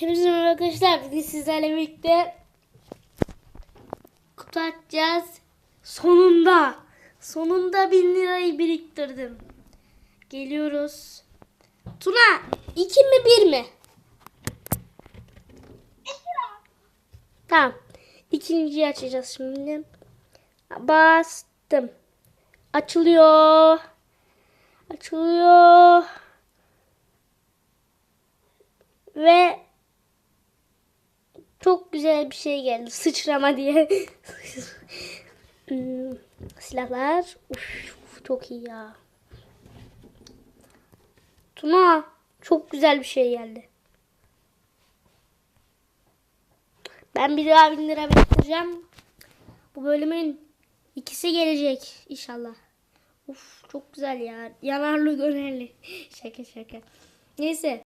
Hepinize merhaba arkadaşlar. Bugün sizlerle birlikte kutu açacağız. Sonunda. Sonunda 1000 lirayı biriktirdim. Geliyoruz. Tuna 2 mi 1 mi? Tamam. İkinciyi açacağız şimdi. Bastım. Açılıyor. Açılıyor. Ve güzel bir şey geldi. Sıçrama diye. Hmm, Silahlar. Uf, çok iyi ya. Tuna çok güzel bir şey geldi. Ben bir daha bin lira biriktireceğim. Bu bölümün ikisi gelecek inşallah. Uf çok güzel ya. Yanarlı gönelli. şaka şaka. Neyse.